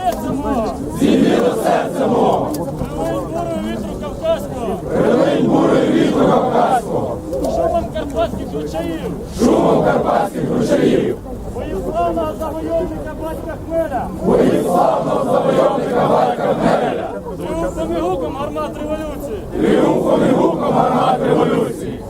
До серця мого! Прилинь бурою вітру кавказького! Шумом карпатських ручаїв! Шумом карпатських ручаїв! Боїв славного завойовника батька Хмеля! Боїв славного завойовника батька Хмеля! Тріумфом і гуком гармат революції! Тріумфом і гуком гармат революції!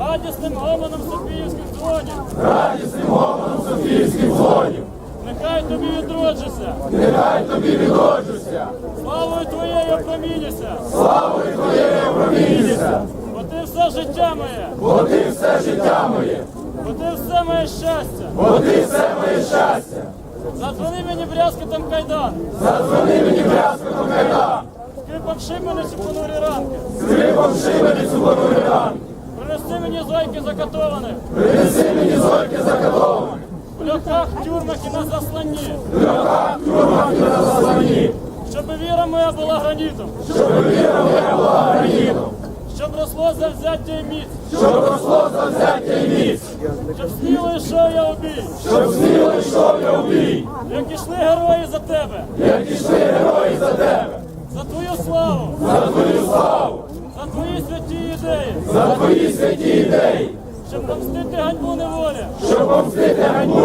Радісним гомоном Софіївських дзвонів! Радісним гомоном Софіївських дзвонів! Нехай тобі відроджуся! Нехай тобі відроджуся! Славою твоєю опромінюся! Славою твоєю опромінюся! Бо ти все життя моє! Бо ти все життя моє! Бо ти все моє щастя! Бо ти все моє щастя! Задзвони мені брязкотом кайдан! Задзвони мені брязкотом кайдан! Скрипом шибениць у понурі ранки! Скрипом шибениць у понурі ранки! Принеси мені зойки закатованих! Принеси мені зойки закатованих! В льохах, тюрмах і на засланні! В льохах, тюрмах і на засланні! Щоб віра моя була гранітом! Щоб віра моя була гранітом! Щоб росло завзяття і міць! Щоб росло завзяття і міць! Щоб сміло йшов я у! Щоб сміло йшов я у! Як ішли герої за тебе! Як ішли герої за тебе! За твою славу! За твою славу! За твої святі ідеї! За твої святі ідеї! Щоб помстити ганьбу неволі! Щоб помстити ганьбу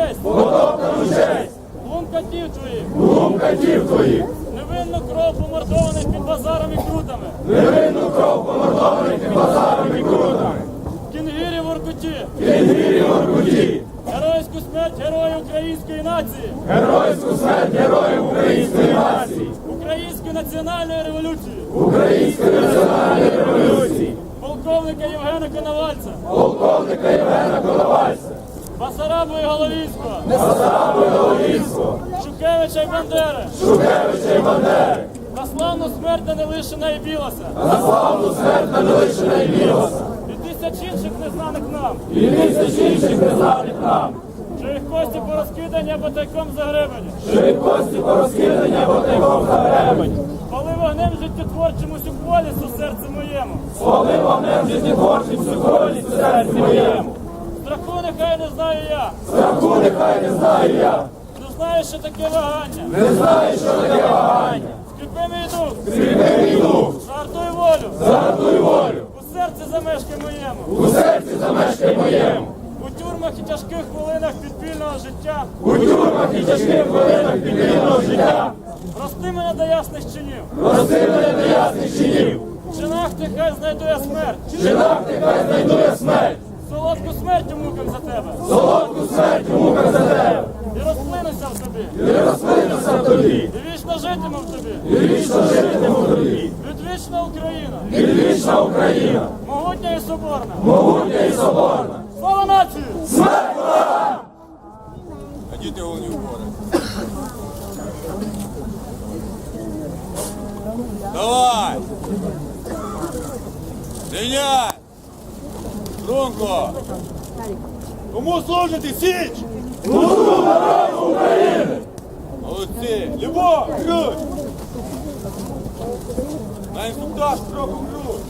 честь! Потоптану честь! Глум катів твоїх! Глум катів твоїх! Невинну кров помордованих під базаром і крутами! Невинну кров помордованих під базаром і крутами! Кінгірі в Оркуті! Кінгірі в Оркуті! Геройську смерть героїв української нації! Геройську смерть героїв української нації! Української національної революції! Української національної революції! Полковника Євгена Коновальця! Полковника Євгена Коновальця! Басарабу і Головінського! Басарабу і Головінського! Шукевича і Бандери! Шукевича і Бандери! На славну смерть не лишена і білося! На славну смерть не лишена і білося! І тисяч інших незнаних нам! І тисяч інших незнаних нам! Їх кості порозкидані або тайком загребані! Їх кості порозкидані або тайком загребані! Спали вогнем життєтворчим усю колість у серці моєму! Спали вогнем життєтворчим усю колість у серці моєму! Страху нехай не знаю я! Страху нехай не знаю я! Не знаю, що таке вагання! Не знаю, що таке вагання! Скріпи мій дух! Скріпи мій дух! Зартуй волю! Зартуй волю! У серці замешкай моєму! У серці замешкай моєму! У тюрмах і тяжких хвилинах підпільного життя! У тюрмах і тяжких хвилинах підпільного життя! Рости мене до ясних чинів! Рости мене до ясних чинів! В чинах ти хай знайду я смерть! В чинах ти хай знайду я смерть! Солодку смерть у муках за тебе! Солодку смерть у муках за тебе! І розплинуся в тобі! І розплинуся в тобі! І вічно житиму в тобі! І вічно житиму в тобі! Відвічна Україна! Відвічна Україна! Могутня і соборна! Могутня і соборна! Слава нації! А діти головні убори. Давай! Рівняй! Струнко! Кому служите, Січ? Служу народу України! Молодці! Любов, грудь! На інструктаж трохи грудь!